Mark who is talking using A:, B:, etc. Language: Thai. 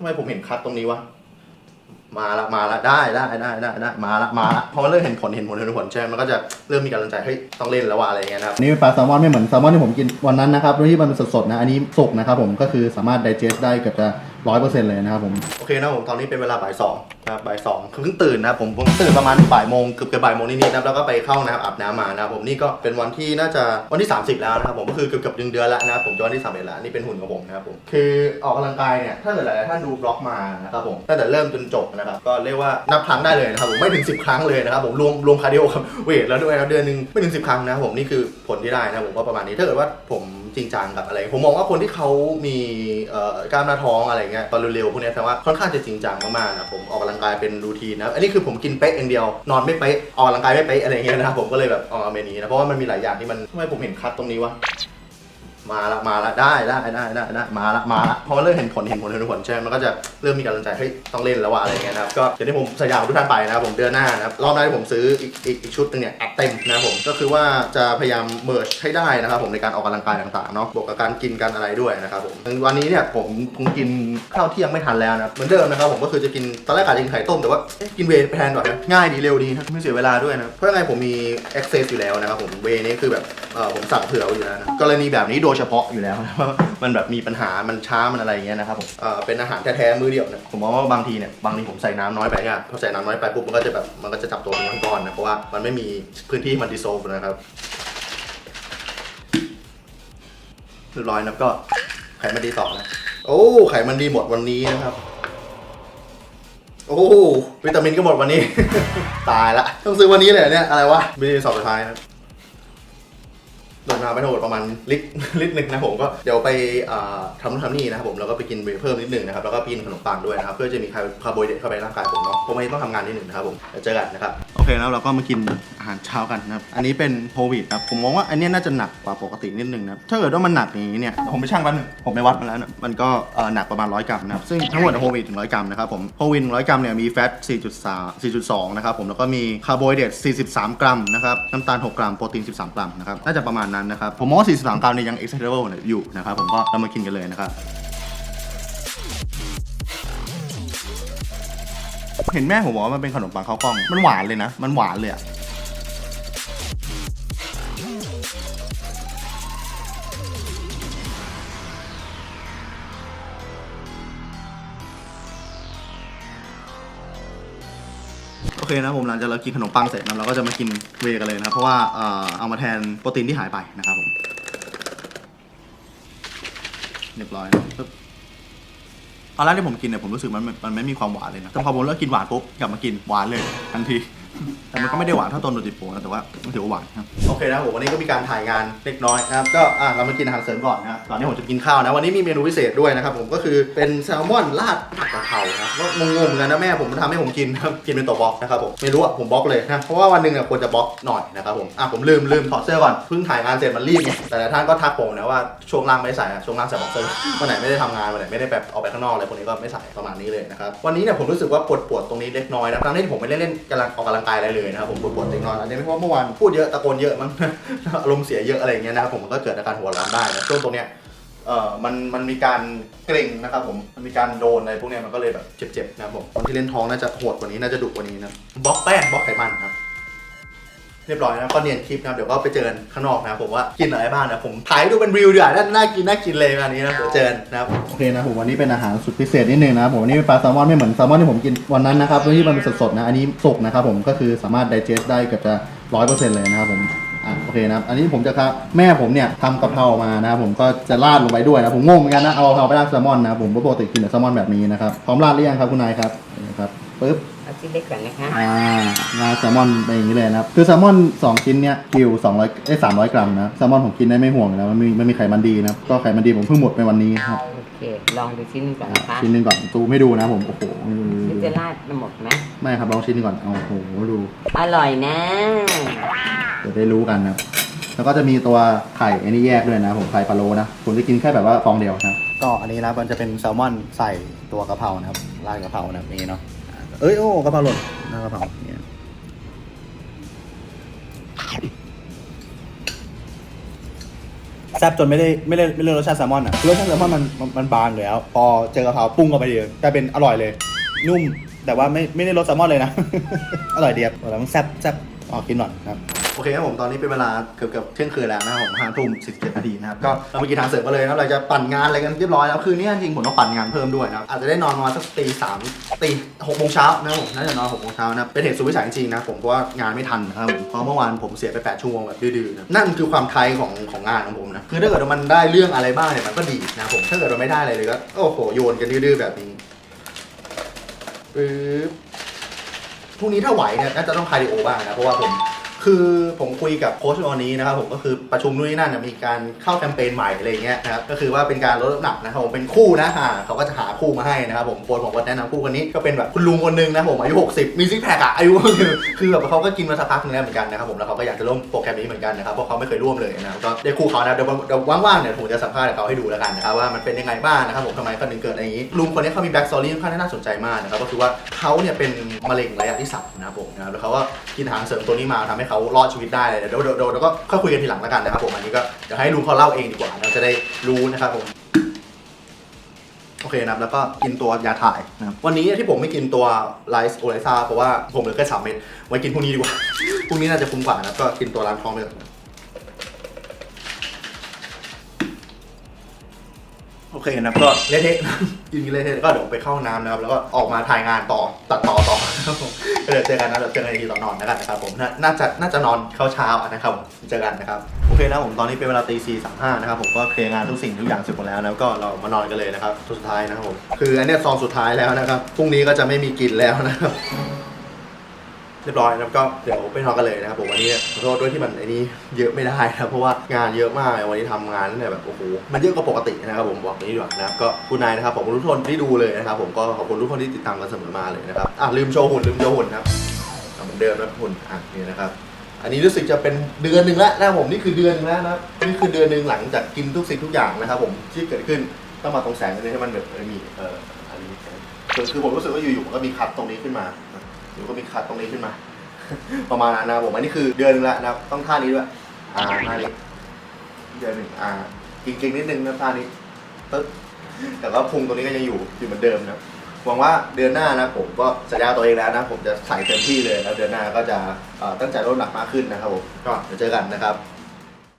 A: ทำไมผมเห็นคัดตรงนี้วะ มาละมาละได้ได้ได้ได้ได้มาละมาละพอมันเริ่มเห็นผลเห็นผลเห็นผลใช่ไหมมันก็จะเริ่มมีกำลังใจเฮ้ยต้องเล่นแล้วว่ะอะไรอย่างเงี้ยนะครับ
B: นี่เป็นปลาแซลมอนไม่เหมือนแซลมอนที่ผมกินวันนั้นนะครับที่มันเป็นสดๆนะอันนี้สุกนะครับผมก็คือสามารถ digest ได้เกือบจะร้อยเปอร์เซ็นต์เลยนะครับผม
A: โอเคนะผมตอนนี้เป็นเวลาบ่ายสองนะ ครับบ่ายสองคือเพิ่งตื่นนะครับผมผมตื่นประมาณบ่ายโมงเกือบเกือบบ่ายโมงนิดๆนะครับแล้วก็ไปเข้าน้ำอาบน้ำมานะครับผมนี่ก็เป็นวันที่น่าจะวันที่ 30 แล้วนะครับผมก็คือเกือบเกือบดึงเดือนแล้วนะครับผมจะวันที่31แล้วนี่เป็นหุ่นของผมนะครับผมคือออกกำลังกายเนี่ยถ้าเกิดหลายๆท่านดูบล็อกมานะครับผมตั้งแต่เริ่มจนจบนะครับก็เรียกว่านับครั้งได้เลยนะครับผมไม่ถึง 10 ครั้งเลยนะครับผมรวมรวมคาร์ดิโอกับเวทแล้วด้วยนะครับเดือนหนึงไม่ถึง 10 ครั้งนะครับผมนี่คือผลที่ได้นะครับผมก็ประมาณนี้ถ้าเกิดว่าผมจริงจังกับอะไร ผมมองว่าคนที่เขามีเอ่อกล้ามเนื้อท้องอะไรเงี้ยตอนเร็วๆพวกนี้แสดงว่าค่อนข้างจะจริงจังมากๆนะผมออกกำลังกายเป็นรูทีนนะอันนี้คือผมกินเป๊ะอย่างเดียวนอนไม่เป๊ะออกกำลังกายไม่เป๊ะอะไรเงี้ยนะครับผมก็เลยแบบออาเมนูนี้นะเพราะว่ามันมีหลายอย่างที่มันทำไมผมเห็นคัดตรงนี้วะ มาละมาละได้ได้ได้ได้ได้มาละมาละพอมันเริ่มเห็นผลเห็นผลเห็นผลใช่ไหมมันก็จะเริ่มมีกำลังใจเฮ้ยต้องเล่นแล้วว่ะอะไรเงี้ยนะครับก็อย่างที่ผมสัญญาทุกท่านไปนะครับผมเดือนหน้านะครับรอบหน้าที่ผมซื้ออีกอีกอีกชุดหนึงเนี่ยอัดเต็มนะครับผมก็คือว่าจะพยายามเมิร์ชให้ได้นะครับผมในการออกกำลังกายต่างๆเนาะบวกกับการกินกันอะไรด้วยนะครับผมวันนี้เนี่ยผมคงกินข้าวเที่ยงไม่ทันแล้วนะเหมือนเดิมนะครับผมก็คือจะกินตอนแรกอาจจะกินไข่ต้มแต่ว่าเอ๊ะกินเวย์ไปแทนก่อนนะง่ายดีเร็วดีนะไม่เสียเวลาด้วยนะเพราะยังไงผมมี access อยู่แล้วนะครับผมเวย์นี้คือแบบเออผมสั่งเผื่อไว้อยู่แล้วนะกรณีแบบนี้โดยเฉพาะอยู่แล้วนะว่ามันแบบมีปัญหามันช้ามันอะไรอย่างเงี้ยนะครับผมเออเป็นอาหารแท้ๆมือเดียวเนี่ยผมมองว่าบางทีเนี่ยบางทีผมใส่น้ำน้อยไปอะพอใส่น้ำน้อยไปปุ๊บมันก็จะแบบมันก็จะจับตัวเป็นก้อนๆนะเพราะว่ามันไม่มีพื้นที่มันดิโซฟนะครับเรียบร้อยนะครับก็ไขมันดีต่อนะโอ้ไขมันดีหมดวันนี้นะครับ โอ้วิตามินก็หมดวันนี้ ตายละต้องซื้อวันนี้เลยเหรอเนี่ยอะไรวะวิตามินสอบสุดท้ายนะ โดนมาไปทั้งหมดประมาณลิตรลิตรหนึ่งนะผมก็เดี๋ยวไปอ่าทำนู่นทำนี่นะครับผมแล้วก็ไปกินเวย์เพิ่มนิดหนึ่งนะครับแล้วก็กินขนมปังด้วยนะครับเพื่อจะมีคาร์โบไฮเดรตเข้าไปในร่างกายผมเนาะเพราะไม่ต้องทำงานนิดหนึ่งนะครับผมเดี๋ยวเจอกันนะครับโอเคแล้วเราก็มากินอาหารเช้ากันนะครับอันนี้เป็นโควิดครับผมมองว่าอันเนี้ยน่าจะหนักกว่าปกตินิดนึงนะครับถ้าเกิดว่ามันหนักอย่างนี้เนี่ยผมไปชั่งแป๊บนึงผมไปวัดมาแล้วนะมันก็เอ่อหนักประมาณ 100 กรัมนะครับซึ่งทั้งหมดโควิดถึง100 กรัมนะครับผมโควิด100 กรัมเนี่ยมีแฟต 4.3 4.2 นะครับผมแล้วก็มีคาร์โบไฮเดรต43 กรัมนะครับน้ำตาล 6 กรัมโปรตีน 13 กรัมนะครับน่าจะประมาณนั้นนะครับผมมองว่า43กรัมเนี่ยยัง acceptable อยู่นะครับผมก็เรามากินกันเลยนะครับเห็นแม่ผมบอกว่ามันเป็นขนมปังข้าวกล้อง มันหวานเลยนะ มันหวานเลยอะ เคนะผมหลังจากเรากินขนมปังเสร็จนะเราก็จะมากินเวย์กันเลยนะครับเพราะว่าเอ่อเอามาแทนโปรตีนที่หายไปนะครับผมเรียบร้อยนะปึ๊บตอนแรกที่ผมกินเนี่ยผมรู้สึกมันมันมันไม่มีความหวานเลยนะแต่พอผมเลิกกินหวานปุ๊บกลับมากินหวานเลยทันที แต่มันก็ไม่ได้หวานเท่าต้นโดจิโปนะแต่ว่ามันถือว่าหวานครับโอเคนะครับผมวันนี้ก็มีการถ่ายงานเล็กน้อยนะครับก็อะเรามากินอาหารเสริมก่อนนะครับก่อนที่ผมจะกินข้าวนะวันนี้มีเมนูพิเศษด้วยนะครับผมก็คือเป็นแซลมอนราดผัดกะเพรานะครับก็งงๆเหมือนกันนะแม่ผมทำให้ผมกินนะครับกินเป็นตัวบล็อกนะครับผมไม่รู้อะผมบล็อกเลยนะเพราะว่าวันหนึ่งอะควรจะบล็อกหน่อยนะครับผมอะผมลืมลืมถอดเสื้อก่อนเพิ่งถ่ายงานเสร็จมันรีบไงแต่หลายท่านก็ทักผมนะว่าช่วงล่างไม่ใส่อะช่วงล่างใส่บ็อกเซอร์วันไหนไม่ได้ทำงานวันไหนไม่ได้แบบออกไปข้างนอกอะไรพวกนี้ก็ไม่ใส่ประมาณนี้เลยนะครับวันนี้เนี่ยผมรู้สึกว่าปวดปวดๆตรงนี้เล็กน้อยนะทั้งที่ผมไม่ได้เล่นกำลังออกกำลังกายอะไรเลยนะครับผมปวดปวดๆเล็กน้อยอันนี้ไม่เพราะเมื่อวานพูดเยอะตะโกนเยอะมั้ง อารมณ์เสียเยอะอะไรอย่างเงี้ยนะครับผมมันก็เกิดอาการหัวร้อนได้นะช่วงตรงเนี้ยเอ่อมันมันมีการเกร็งนะครับผมมันมีการโดนอะไรพวกเนี้ยมันก็เลยแบบเจ็บๆนะครับผมคนที่เล่นท้องน่าจะโหดกว่านี้น่าจะดุกว่านี้นะบล็อกแป้งบล็อกไขมันครับ เรียบร้อยนะก็เนียนคลิปนะครับเดี๋ยวก็ไปเจอกันข้างนอกนะผมว่ากินอะไรบ้างนะผมถ่ายดูเป็นรีวิวดีกว่าน่าน่ากินน่ากินเลยวันนี้นะเดี๋ยวเจอกันนะครับ
B: โอเคนะผมวันนี้เป็นอาหารสุดพิเศษนิดนึงนะผมวันนี้เป็นปลาแซลมอนไม่เหมือนแซลมอนที่ผมกินวันนั้นนะครับที่มันเป็นสดๆนะอันนี้สุกนะครับผมก็คือสามารถ digest ได้เกือบจะร้อยเปอร์เซ็นต์เลยนะครับผมอะโอเคนะครับอันนี้ผมจะครับแม่ผมเนี่ยทำกะเพรามานะครับผมก็จะราดลงไปด้วยนะผมงงเหมือนกันนะเอากะเพราไปราดแซลมอนนะผมปกติกินแต่แซลมอนแบบนี้นะครับพร้อมราดหรือยังครับคุณนายครับนี่ครับปึ๊บ
C: ชิ้นเล็กก่อนนะคะ
B: อ่างาแซลมอนเป็นอย่างนี้เลยนะครับ คือแซลมอน 2 ชิ้นเนี้ยกิว200เอ้ย300 กรัมนะแซลมอนผมกินได้ไม่ห่วงนะมันมีมันมีไขมันดีนะครับก็ไขมันดีผมเพิ่งหมดไปวันนี้ครับ
C: โอเค ลองดูชิ้นหนึงก่อนนะคะ
B: ชิ้นหนึ่งก่อนซูมให้ดูนะผมโอ้โห
C: นี่จะราดหมดไหม
B: ไม่ครับลองชิ้นหนึงก่อนเอาโอ้โหดู
C: อร่อยนะ
B: เดี๋ยวได้รู้กันนะครับแล้วก็จะมีตัวไข่อันนี้แยกด้วยนะผมไข่พะโล้นะผมจะกินแค่แบบว่าฟองเดียวนะก็อันนี้นะมันจะเป็นแซลมอนใส่ตัวกะเพรานะครับราดกะเพราแบบนี้เนาะ เอ้ยโอ้กะเพราหล่นหน้ากะเพราเนี่ยแซ่บจนไม่ได้ไม่ได้ไม่เลือกรสชาติแซลมอนอะรสชาติแซลมอนมันมันมันบางอยู่แล้วพอเจอกะเพราปรุงกันไปเดียวกลายเป็นอร่อยเลย นุ่มแต่ว่าไม่ไม่ได้รสแซลมอนเลยนะ อร่อยเดียบแล้วมันแซ่บแซ่บออกกินหน่อยครับ
A: อเคครับผมตอนนี้เป็นเวลาเกือบเกือบเที่ยงคืนแล้วนะครับผมห้าทุ่มสิบเจ็ดนาทีนะครับก็เราไปกินทางเสริมกันเลยนะครับเราจะปั่นงานอะไรกันเรียบร้อยแล้วคืนนี้จริงๆผมต้องปั่นงานเพิ่มด้วยนะครับอาจจะได้นอนประมาณสักตีสามตีหกโมงเช้านะครับผมน่าจะนอนหกโมงเช้านะครับเป็นเหตุสุดวิสัยจริงๆนะผมเพราะว่างานไม่ทันนะครับผมเพราะเมื่อวานผมเสียไปแปดชั่วโมงแบบดื้อๆนะนั่นคือความไทยของของงานของผมนะคือถ้าเกิดว่ามันได้เรื่องอะไรบ้างเนี่ยมันก็ดีนะครับผมถ้าเกิดเราไม่ได้อะไรเลยก็โอ้โหโยนกันดื้อๆแบบนี้ปึ๊บพรุ่งนี้ถ้าไหวเนี่ยน่าจะต้องคาร์ดิโอบ้างนะเพราะว่าผม คือผมคุยกับโค้ชวันนี้นะครับผมก็คือประชุมนู่นนี่นั่นนะมีการเข้าแคมเปญใหม่อะไรเงี้ยนะครับก็คือว่าเป็นการลดน้ำหนักนะครับผมเป็นคู่นะอ่าเขาก็จะหาคู่มาให้นะครับผมโค้ชผมก็แนะนำคู่คนนี้ก็เป็นแบบคุณลุงคนหนึงนะผมอายุ 60 มีซิกแพคอะอายุคือคือแบบเขาก็กินมาสักพักหนึงแล้วเหมือนกันนะครับผมแล้วเขาก็อยากจะร่วมโปรแกรมนี้เหมือนกันนะครับเพราะเขาไม่เคยร่วมเลยนะครับก็ได้คู่เขานะเดี๋ยวเดี๋ยวว่างๆเนี่ยผมจะสัมภาษณ์เขาให้ดูแล้วกันนะครับว่ามันเป็นยังไงบ้างนะครับผมทำไมเขาถึงเกิดอะไรอย่างนี้ลุงคนนี้เขามีแบ็กสตอรี่ค่อนข้างน่าสนใจมากนะครับก็คือว่าเขาเนี่ยเป็นมะเร็งระยะที่สามนะครับผมนะครับแล้วเขาก็กินอาหารเสริมตัวนี้มาทำให้เขารอดชีวิตได้เลยเดี๋ยวเดี๋ยวเดี๋ยวเดี๋ยวก็ค่อยคุยกันทีหลังแล้วกันนะครับผมอันนี้ก็เดี๋ยวให้ลุงเขาเล่าเองดีกว่าเราจะได้รู้นะครับผมโอเคนะครับแล้วก็กินตัวยาถ่ายนะครับวันนี้ที่ผมไม่กินตัวไลซ์โอไลซ่าเพราะว่าผมเหลือแค่สามเม็ดไว้กินพรุ่งนี้ดีกว่า พรุ่งนี้น่าจะคุ้มกว่านะครับก็กินตัวร้านทองไปก่อน โอเคนะครับก็เละเทะกินกันเละเทะก็เดี๋ยวไปเข้าห้องน้ำนะครับ แล้วก็ออกมาถ่ายงานต่อตัดต่อต่อครับผมก็เดี๋ยวเจอกันนะเดี๋ยวเจอกันอีกทีตอนนอนแล้วกันนะครับผมน่าน่าจะน่าจะนอนเข้าเช้าๆนะครับผมเจอกันนะครับโอเคนะผมตอนนี้เป็นเวลาตีสี่สามห้านะครับผมก็เคลียร์งานทุกสิ่งทุกอย่างเสร็จหมดแล้วแล้วก็เรามานอนกันเลยนะครับสุดท้ายนะครับผมคืออันเนี้ยซองสุดท้ายแล้วนะครับพรุ่งนี้ก็จะไม่มีกินแล้วนะครับ เรียบร้อยนะครับก็เดี๋ยวไปนอนกันเลยนะครับผมวันนี้ขอโทษด้วยที่มันไอ้นี้เยอะไม่ได้นะครับเพราะว่างานเยอะมากเลยวันนี้ทำงานตั้งแต่แบบโอ้โหมันเยอะกว่าปกตินะครับผมบอกนี้ดีกว่านะครับก็คุณนายนะครับผมทุกคนที่ดูเลยนะครับผมก็ขอบคุณทุกคนที่ติดตามกันเสมอมาเลยนะครับอะลืมโชว์หุ่นลืมโชว์หุ่นนะครับอะเหมือนเดิมนะหุ่นอะนี่นะครับอันนี้รู้สึกจะเป็นเดือนหนึ่งแล้วนะครับผมนี่คือเดือนหนึงแล้วนะครับนี่คือเดือนหนึ่งหลังจากกินทุกสิ่งทุกอย่างนะครับผมที่เกิดขึ้นต้องมาตรงแสงนี้ให้มันแบบเออมีเอออันนี้คือคือผมรู้สึกว่าอยู่ๆมันก็มีคัดตรงนี้ขึ้นมา อยู่ก็มีคัดตรงนี้ขึ้นมา ประมาณนั้นนะครับผมอันนี้คือเดือนหนึงแล้วนะครับต้องท่านี้ด้วยอ่าท่านี้เดือนหนึ่งอ่าเก่งๆนิดนึงนะท่านี้ตึ๊บแต่ว่าพุงตรงนี้ก็ยังอยู่อยู่เหมือนเดิมนะครับหวังว่าเดือนหน้านะผมก็สัญญาตัวเองแล้วนะผมจะใส่เต็มที่เลยแล้วเดือนหน้าก็จะเอ่อตั้งใจลดหนักมากขึ้นนะครับผมก็เดี๋ยวเจอกันนะครับ